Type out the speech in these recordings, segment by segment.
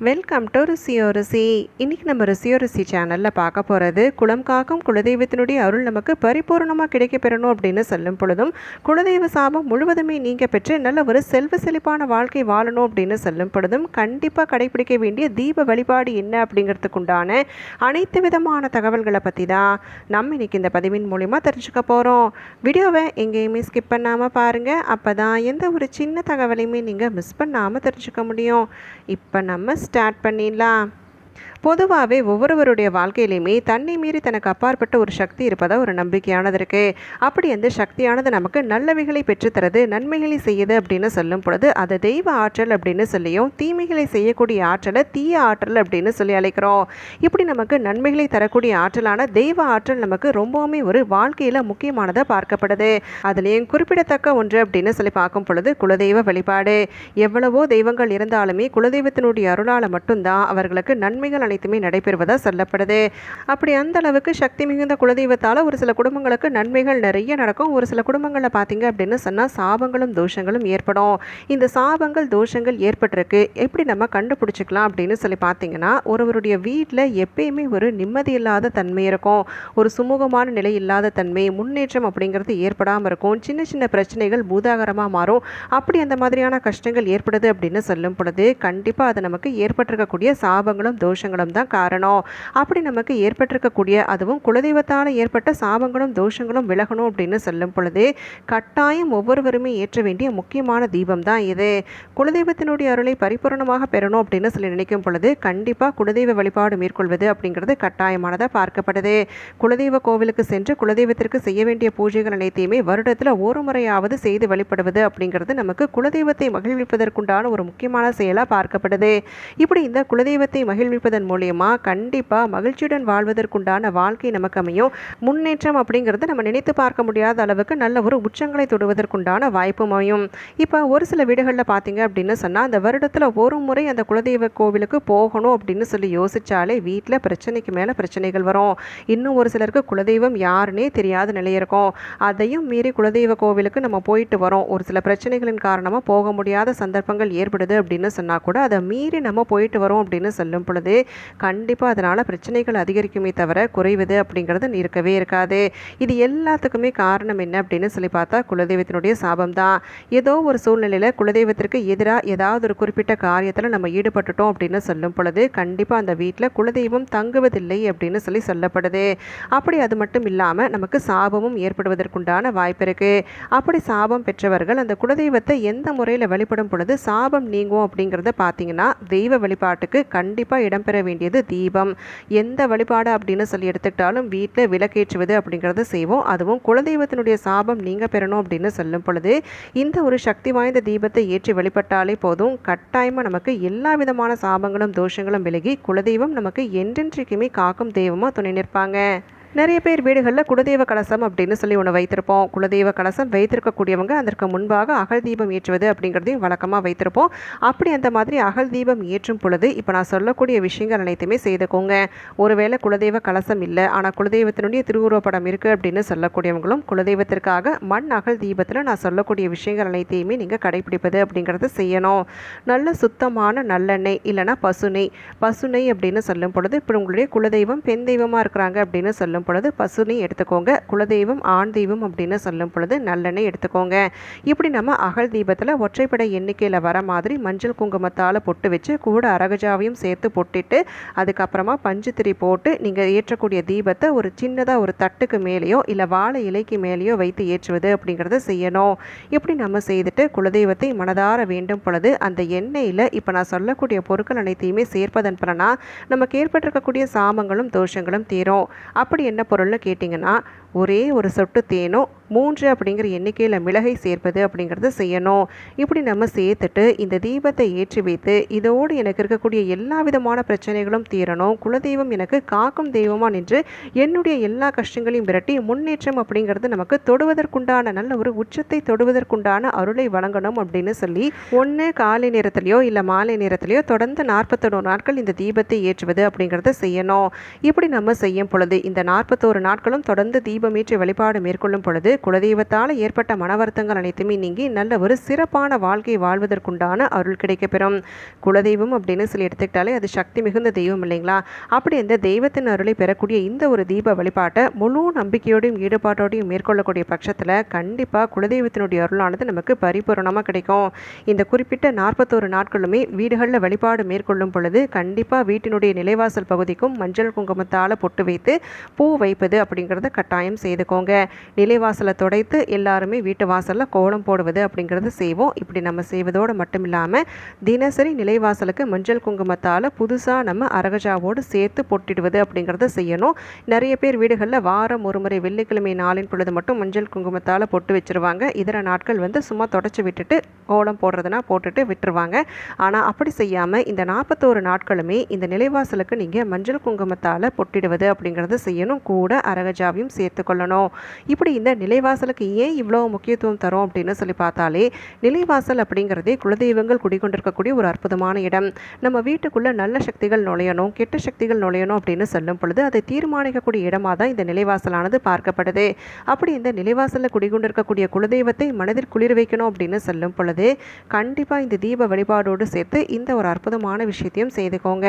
Welcome to ருசியோ ருசி இன்றைக்கி நம்ம ருசியோ ருசி சேனலில் பார்க்க போகிறது குளம் காக்கும் குலதெய்வத்தினுடைய அருள் நமக்கு பரிபூர்ணமாக கிடைக்க பெறணும் அப்படின்னு சொல்லும் பொழுதும் குலதெய்வ சாபம் முழுவதுமே நீங்கள் பெற்று நல்ல ஒரு செல்வ செழிப்பான வாழ்க்கை வாழணும் அப்படின்னு சொல்லும் பொழுதும் கண்டிப்பாக கடைபிடிக்க வேண்டிய தீப வழிபாடு என்ன அப்படிங்கிறதுக்கு உண்டான அனைத்து விதமான தகவல்களை பற்றி தான் நம்ம இன்னைக்கு இந்த பதிவின் மூலிமா தெரிஞ்சுக்க போகிறோம் வீடியோவை எங்கேயுமே ஸ்கிப் பண்ணாமல் பாருங்கள் அப்போ தான் எந்த ஒரு சின்ன தகவலையுமே நீங்கள் மிஸ் பண்ணாமல் தெரிஞ்சுக்க முடியும். இப்போ நம்ம ஸ்டார்ட் பண்ணிடலாம். பொதுவாகவே ஒவ்வொருவருடைய வாழ்க்கையிலையுமே தன்னை மீறி தனக்கு அப்பாற்பட்ட ஒரு சக்தி இருப்பதாக ஒரு நம்பிக்கையானது இருக்குது அப்படி அந்த சக்தியானது நமக்கு நல்லவைகளை பெற்றுத்தரது நன்மைகளை செய்யுது அப்படின்னு சொல்லும் பொழுது அதை தெய்வ ஆற்றல் அப்படின்னு சொல்லியும் தீமைகளை செய்யக்கூடிய ஆற்றலை தீய ஆற்றல் அப்படின்னு சொல்லி அழைக்கிறோம். இப்படி நமக்கு நன்மைகளை தரக்கூடிய ஆற்றலான தெய்வ ஆற்றல் நமக்கு ரொம்பவுமே ஒரு வாழ்க்கையில் முக்கியமானதாக பார்க்கப்படுது. அதுலேயும் குறிப்பிடத்தக்க ஒன்று அப்படின்னு சொல்லி பார்க்கும் பொழுது குலதெய்வ வழிபாடு. எவ்வளவோ தெய்வங்கள் இருந்தாலுமே குலதெய்வத்தினுடைய அருளால் மட்டும்தான் அவர்களுக்கு நன்மை நன்மைகள் அனைத்துமே நடைபெறுவதாக சொல்லப்படுது. அப்படி அந்த அளவுக்கு சக்தி மிகுந்த குலதெய்வத்தால் ஒரு சில குடும்பங்களுக்கு நன்மைகள் நிறைய நடக்கும். ஒரு சில குடும்பங்களில் பார்த்தீங்க அப்படின்னு சொன்னால் சாபங்களும் தோஷங்களும் ஏற்படும். இந்த சாபங்கள் தோஷங்கள் ஏற்பட்டிருக்கு. எப்படி நம்ம கண்டுபிடிச்சிக்கலாம் அப்படின்னு சொல்லி பார்த்தீங்கன்னா ஒருவருடைய வீட்டில் எப்பயுமே ஒரு நிம்மதி இல்லாத தன்மை இருக்கும். ஒரு சுமூகமான நிலை இல்லாத தன்மை முன்னேற்றம் அப்படிங்கிறது ஏற்படாமல் இருக்கும். சின்ன சின்ன பிரச்சனைகள் பூதாகரமாக மாறும். அப்படி அந்த மாதிரியான கஷ்டங்கள் ஏற்படுது அப்படின்னு சொல்லும் பொழுது கண்டிப்பாக அது நமக்கு ஏற்பட்டிருக்கக்கூடிய சாபங்களும் தோஷங்களும் தான் காரணம். அப்படி நமக்கு ஏற்பட்டிருக்கக்கூடிய அதுவும் குலதெய்வத்தால் ஏற்பட்ட சாபங்களும் தோஷங்களும் விலகணும் அப்படின்னு சொல்லும் பொழுது கட்டாயம் ஒவ்வொருவருமே ஏற்ற வேண்டிய முக்கியமான தீபம் தான் இது. குலதெய்வத்தினுடைய அருளை பரிபூர்ணமாக பெறணும் அப்படின்னு சொல்லி நினைக்கும் பொழுது கண்டிப்பாக குலதெய்வ வழிபாடு மேற்கொள்வது அப்படிங்கிறது கட்டாயமானதாக பார்க்கப்படுது. குலதெய்வ கோவிலுக்கு சென்று குலதெய்வத்திற்கு செய்ய வேண்டிய பூஜைகள் அனைத்தையுமே வருடத்தில் ஒரு முறையாவது செய்து வழிபடுவது அப்படிங்கிறது நமக்கு குலதெய்வத்தை மகிழ்விப்பதற்குண்டான ஒரு முக்கியமான செயலாக பார்க்கப்படுது. இப்படி இந்த குலதெய்வத்தை மகிழ்வி மகிழ்விப்பதன் மூலயமா கண்டிப்பாக மகிழ்ச்சியுடன் வாழ்வதற்குண்டான வாழ்க்கை நமக்கு அமையும். முன்னேற்றம் அப்படிங்கிறது நம்ம நினைத்து பார்க்க முடியாத அளவுக்கு நல்ல ஒரு உச்சங்களை தொடுவதற்குண்டான வாய்ப்பும் அமையும். இப்போ ஒரு சில வீடுகளில் பார்த்தீங்க அப்படின்னு சொன்னால் அந்த வருடத்தில் ஒரு முறை அந்த குலதெய்வ கோவிலுக்கு போகணும் அப்படின்னு சொல்லி யோசித்தாலே வீட்டில் பிரச்சனைக்கு மேலே பிரச்சனைகள் வரும். இன்னும் ஒரு சிலருக்கு குலதெய்வம் யாருன்னே தெரியாத நிலை இருக்கும். அதையும் மீறி குலதெய்வ கோவிலுக்கு நம்ம போயிட்டு வரோம். ஒரு சில பிரச்சனைகளின் காரணமாக போக முடியாத சந்தர்ப்பங்கள் ஏற்படுது அப்படின்னு சொன்னால் கூட அதை மீறி நம்ம போயிட்டு வரோம் அப்படின்னு சொல்லும் பொழுது கண்டிப்பாக அதனால் பிரச்சனைகள் அதிகரிக்குமே தவிர குறைவது அப்படிங்கிறது இருக்கவே இருக்காது. இது எல்லாத்துக்குமே காரணம் என்ன அப்படின்னு சொல்லி பார்த்தா குலதெய்வத்தினுடைய சாபம் தான் ஏதோ ஒரு சூழ்நிலையில் குலதெய்வத்திற்கு எதிராக ஏதாவது ஒரு குறிப்பிட்ட காரியத்தில் நம்ம ஈடுபட்டுட்டோம் அப்படின்னு சொல்லும் பொழுது கண்டிப்பாக அந்த வீட்டில் குலதெய்வம் தங்குவதில்லை அப்படின்னு சொல்லி சொல்லப்படுது. அப்படி அது மட்டும் இல்லாமல் நமக்கு சாபமும் ஏற்படுவதற்குண்டான வாய்ப்பு இருக்குது அப்படி சாபம் பெற்றவர்கள் அந்த குலதெய்வத்தை எந்த முறையில் வழிபடும் பொழுது சாபம் நீங்கும் அப்படிங்கிறத பார்த்தீங்கன்னா தெய்வ வழிபாட்டுக்கு கண்டிப்பாக இடம் இடம்பெற வேண்டியது தீபம். எந்த வழிபாடு அப்படின்னு சொல்லி எடுத்துக்கிட்டாலும் வீட்டில் விளக்கேற்றுவது அப்படிங்கிறத செய்வோம். அதுவும் குலதெய்வத்தினுடைய சாபம் நீங்கள் பெறணும் அப்படின்னு சொல்லும் பொழுது இந்த ஒரு சக்தி வாய்ந்த தீபத்தை ஏற்றி வழிபட்டாலே போதும். கட்டாயமாக நமக்கு எல்லா விதமான சாபங்களும் தோஷங்களும் விலகி குலதெய்வம் நமக்கு என்றென்றைக்குமே காக்கும் தெய்வமாக துணை நிற்பாங்க. நிறைய பேர் வீடுகளில் குலதெய்வ கலசம் அப்படின்னு சொல்லி ஒன்று வைத்திருப்போம். குலதெய்வ கலசம் வைத்திருக்கக்கூடியவங்க அதற்கு முன்பாக அகல் தீபம் ஏற்றுவது அப்படிங்கிறதையும் வழக்கமாக வைத்திருப்போம். அப்படி அந்த மாதிரி அகல் தீபம் ஏற்றும் பொழுது இப்போ நான் சொல்லக்கூடிய விஷயங்கள் அனைத்துமே செய்துக்கோங்க. ஒருவேளை குலதெய்வ கலசம் இல்லை ஆனால் குலதெய்வத்தினுடைய திருவுருவப்படம் இருக்குது அப்படின்னு சொல்லக்கூடியவங்களும் குலதெய்வத்திற்காக மண் அகல் தீபத்தில் நான் சொல்லக்கூடிய விஷயங்கள் அனைத்தையுமே நீங்கள் கடைபிடிப்பது அப்படிங்கிறத செய்யணும். நல்ல சுத்தமான நல்லெண்ணெய் இல்லைனா பசுனை பசுனை அப்படின்னு சொல்லும் பொழுது இப்போ உங்களுடைய குலதெய்வம் பெண் தெய்வமாக இருக்கிறாங்க அப்படின்னு சொல்லும் சொல்லும் பொழுது பசுனை எடுத்துக்கோங்க குலதெய்வம் ஆண் தெய்வம் அப்படின்னு சொல்லும் பொழுது நல்லெண்ணெய் எடுத்துக்கோங்க. இப்படி நம்ம அகல் தீபத்தில் ஒற்றைப்படை எண்ணிக்கையில் வர மாதிரி மஞ்சள் குங்குமத்தால் பொட்டு வச்சு கூட அரகஜாவையும் சேர்த்து பொட்டிட்டு அதுக்கப்புறமா பஞ்சுத்திரி போட்டு நீங்கள் ஏற்றக்கூடிய தீபத்தை ஒரு சின்னதாக ஒரு தட்டுக்கு மேலேயோ இல்லை வாழை இலைக்கு மேலேயோ வைத்து ஏற்றுவது அப்படிங்கிறத செய்யணும். இப்படி நம்ம செய்துட்டு குலதெய்வத்தை மனதார வேண்டும் பொழுது அந்த எண்ணெயில் இப்போ நான் சொல்லக்கூடிய பொருட்கள் அனைத்தையுமே சேர்ப்பதன் பலனா நமக்கு ஏற்பட்டிருக்கக்கூடிய சாமங்களும் தோஷங்களும் தீரும். அப்படி என்ன பொருள்னு கேட்டிங்கன்னா ஒரே ஒரு சொட்டு தேனும் மூன்று அப்படிங்கிற எண்ணிக்கையில் மிளகை சேர்ப்பது அப்படிங்கிறத செய்யணும். இப்படி நம்ம சேர்த்துட்டு இந்த தீபத்தை ஏற்றி வைத்து இதோடு எனக்கு இருக்கக்கூடிய எல்லா விதமான பிரச்சனைகளும் தீரணும். குலதெய்வம் எனக்கு காக்கும் தெய்வமாக நின்று என்னுடைய எல்லா கஷ்டங்களையும் விரட்டி முன்னேற்றம் அப்படிங்கிறது நமக்கு தொடுவதற்குண்டான நல்ல ஒரு உச்சத்தை தொடுவதற்குண்டான அருளை வழங்கணும் அப்படின்னு சொல்லி ஒன்று காலை நேரத்திலையோ இல்லை மாலை நேரத்திலையோ தொடர்ந்து நாற்பத்தொரு நாட்கள் இந்த தீபத்தை ஏற்றுவது அப்படிங்கிறத செய்யணும். இப்படி நம்ம செய்யும் பொழுது இந்த நாற்பத்தோரு நாட்களும் தொடர்ந்து தீப தீபமேற்றி வழிபாடு மேற்கொள்ளும் பொழுது குலதெய்வத்தால் ஏற்பட்ட மன வருத்தங்கள் அனைத்துமே நீங்கி நல்ல ஒரு சிறப்பான வாழ்க்கை வாழ்வதற்குண்டான அருள் கிடைக்கப்பெறும். குலதெய்வம் அப்படின்னு சொல்லி எடுத்துக்கிட்டாலே அது சக்தி மிகுந்த தெய்வம் இல்லைங்களா? அப்படி இந்த தெய்வத்தின் அருளை பெறக்கூடிய இந்த ஒரு தீப வழிபாட்டை முழு நம்பிக்கையோடையும் ஈடுபாட்டோடையும் மேற்கொள்ளக்கூடிய பட்சத்தில் கண்டிப்பாக குலதெய்வத்தினுடைய அருளானது நமக்கு பரிபூரணமாக கிடைக்கும். இந்த குறிப்பிட்ட நாற்பத்தோரு நாட்களுமே வீடுகளில் வழிபாடு மேற்கொள்ளும் பொழுது கண்டிப்பாக வீட்டினுடைய நிலைவாசல் பகுதிக்கும் மஞ்சள் குங்குமத்தால் பொட்டு வைத்து பூ வைப்பது அப்படிங்கிறத கட்டாயம் செய்துக்கோங்க. நிலைவாசலை துடைத்து எல்லாருமே வீட்டு வாசலில் கோலம் போடுவது அப்படிங்கிறது செய்வோம். இப்படி நம்ம செய்வதோடு மட்டும் இல்லாமல் தினசரி நிலைவாசலுக்கு மஞ்சள் குங்குமத்தால் புதுசாக நம்ம அரகஜாவோடு சேர்த்து பொட்டிடுவது அப்படிங்கிறத செய்யணும். நிறைய பேர் வீடுகளில் வாரம் ஒரு முறை வெள்ளிக்கிழமை நாளின் பொழுது மட்டும் மஞ்சள் குங்குமத்தால் பொட்டு வச்சுருவாங்க. இதர நாட்கள் வந்து சும்மா தொடச்சி விட்டுட்டு கோலம் போடுறதுனா போட்டுட்டு விட்டுருவாங்க. ஆனால் அப்படி செய்யாமல் இந்த நாற்பத்தோரு நாட்களுமே இந்த நிலைவாசலுக்கு நீங்கள் மஞ்சள் குங்குமத்தால் பொட்டிடுவது அப்படிங்கிறத செய்யணும். கூட அரகஜாவையும் சேர்த்து கொள்ளணும் இப்படி இந்த நிலைவாசலுக்கு ஏன் இவ்வளோ முக்கியத்துவம் தரும் அப்படின்னு சொல்லி பார்த்தாலே நிலைவாசல் அப்படிங்கிறதே குலதெய்வங்கள் குடிகொண்டிருக்கக்கூடிய ஒரு அற்புதமான இடம். நம்ம வீட்டுக்குள்ளே நல்ல சக்திகள் நுழையணும் கெட்ட சக்திகள் நுழையணும் அப்படின்னு சொல்லும் பொழுது அதை தீர்மானிக்கக்கூடிய இடமாக தான் இந்த நிலைவாசலானது பார்க்கப்படுது. அப்படி இந்த நிலைவாசலில் குடிகொண்டிருக்கக்கூடிய குலதெய்வத்தை மனதில் குளிர் வைக்கணும் அப்படின்னு சொல்லும் பொழுது கண்டிப்பாக இந்த தீப வழிபாடோடு சேர்த்து இந்த ஒரு அற்புதமான விஷயத்தையும் செய்துக்கோங்க.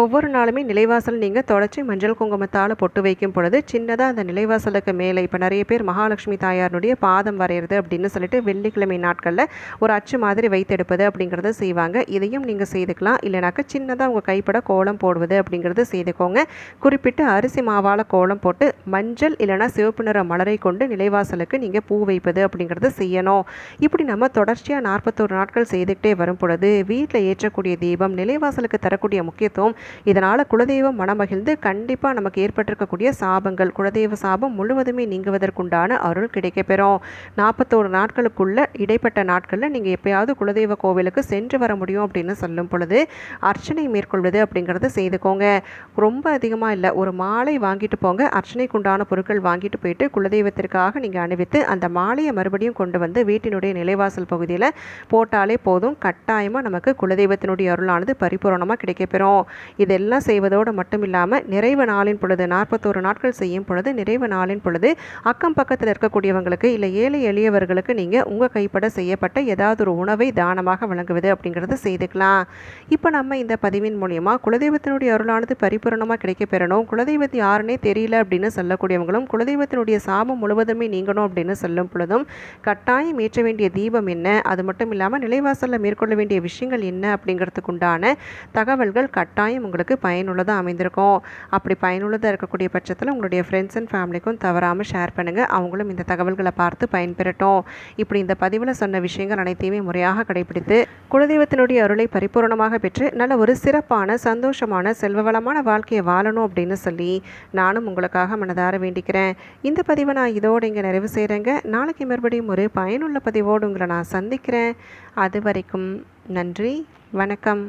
ஒவ்வொரு நாளுமே நிலைவாசல் நீங்கள் தொடச்சி மஞ்சள் குங்குமத்தால் பொட்டு வைக்கும் பொழுது சின்னதாக அந்த நிலைவாசலுக்கு மேலே. இப்போ நிறைய பேர் மகாலட்சுமி தாயாருடைய பாதம் வரைகிறது அப்படின்னு சொல்லிட்டு வெள்ளிக்கிழமை நாட்களில் ஒரு அச்சு மாதிரி வைத்தெடுப்பது அப்படிங்கிறத செய்வாங்க. இதையும் நீங்கள் செய்துக்கலாம். இல்லைனாக்கா சின்னதாக உங்கள் கைப்பட கோலம் போடுவது அப்படிங்கிறது செய்துக்கோங்க. குறிப்பிட்டு அரிசி மாவால் கோலம் போட்டு மஞ்சள் இல்லைனா சிவப்பு நிற மலரை கொண்டு நிலைவாசலுக்கு நீங்கள் பூ வைப்பது அப்படிங்கிறத செய்யணும். இப்படி நம்ம தொடர்ச்சியாக நாற்பத்தோரு நாட்கள் செய்துக்கிட்டே வரும் பொழுது வீட்டில் ஏற்றக்கூடிய தீபம் நிலைவாசலுக்கு தரக்கூடிய முக்கியத்துவம் இதனால் குலதெய்வம் மனமகிழ்ந்து கண்டிப்பாக நமக்கு ஏற்பட்டிருக்கக்கூடிய சாபங்கள் குலதெய்வ சாபம் முழுவதுமே நீங்குவதற்குண்டான அருள் கிடைக்கப்பெறும். நாற்பத்தோரு நாட்களுக்குள்ள இடைப்பட்ட நாட்களில் நீங்கள் எப்பயாவது குலதெய்வ கோவிலுக்கு சென்று வர முடியும் அப்படின்னு சொல்லும் பொழுது அர்ச்சனை மேற்கொள்வது அப்படிங்கிறத செய்துக்கோங்க. ரொம்ப அதிகமாக இல்லை ஒரு மாலை வாங்கிட்டு போங்க. அர்ச்சனைக்குண்டான பொருட்கள் வாங்கிட்டு போயிட்டு குலதெய்வத்திற்காக நீங்கள் அணிவித்து அந்த மாலையை மறுபடியும் கொண்டு வந்து வீட்டினுடைய நிலைவாசல் பகுதியில் போட்டாலே போதும். கட்டாயமாக நமக்கு குலதெய்வத்தினுடைய அருளானது பரிபூரணமாக கிடைக்கப்பெறும். இதெல்லாம் செய்வதோடு மட்டும் இல்லாமல் நிறைவு நாளின் பொழுது நாற்பத்தோரு நாட்கள் செய்யும் பொழுது நிறைவு நாளின் பொழுது அக்கம் பக்கத்தில் இருக்கக்கூடியவங்களுக்கு இல்லை ஏழை எளியவர்களுக்கு நீங்கள் உங்கள் கைப்பட செய்யப்பட்ட ஏதாவது ஒரு உணவை தானமாக வழங்குவது அப்படிங்கிறது செய்துக்கலாம். இப்போ நம்ம இந்த பதிவின் மூலியமாக குலதெய்வத்தினுடைய அருளானது பரிபூரணமாக கிடைக்க பெறணும் குலதெய்வத்தை யாருன்னே தெரியல அப்படின்னு சொல்லக்கூடியவங்களும் குலதெய்வத்தினுடைய சாபம் முழுவதுமே நீங்கணும் அப்படின்னு சொல்லும் பொழுதும் கட்டாயம் ஏற்ற வேண்டிய தீபம் என்ன? அது மட்டும் இல்லாமல் நிலைவாசலில் மேற்கொள்ள வேண்டிய விஷயங்கள் என்ன? அப்படிங்கிறதுக்கு உண்டான தகவல்கள் கட்டாயம் உங்களுக்கு பயனுள்ளதாக அமைந்திருக்கும். அப்படி பயனுள்ளதாக இருக்கக்கூடிய பட்சத்தில் உங்களுடைய ஃப்ரெண்ட்ஸ் அண்ட் ஃபேமிலிக்கும் தவறாமல் ஷேர் பண்ணுங்கள் அவங்களும் இந்த தகவல்களை பார்த்து பயன்பெறட்டும். இப்படி இந்த பதிவில் சொன்ன விஷயங்கள் அனைத்தையுமே முறையாக கடைபிடித்து குலதெய்வத்தினுடைய அருளை பரிபூரணமாக பெற்று நல்ல ஒரு சிறப்பான சந்தோஷமான செல்வவளமான வாழ்க்கையை வாழணும் அப்படின்னு சொல்லி நானும் உங்களுக்காக மனதார வேண்டிக்கிறேன். இந்த பதிவை நான் இதோடு இங்கே நிறைவு செய்கிறேங்க நாளைக்கு மறுபடியும் ஒரு பயனுள்ள பதிவோடு உங்களை நான் சந்திக்கிறேன். அது வரைக்கும் நன்றி வணக்கம்.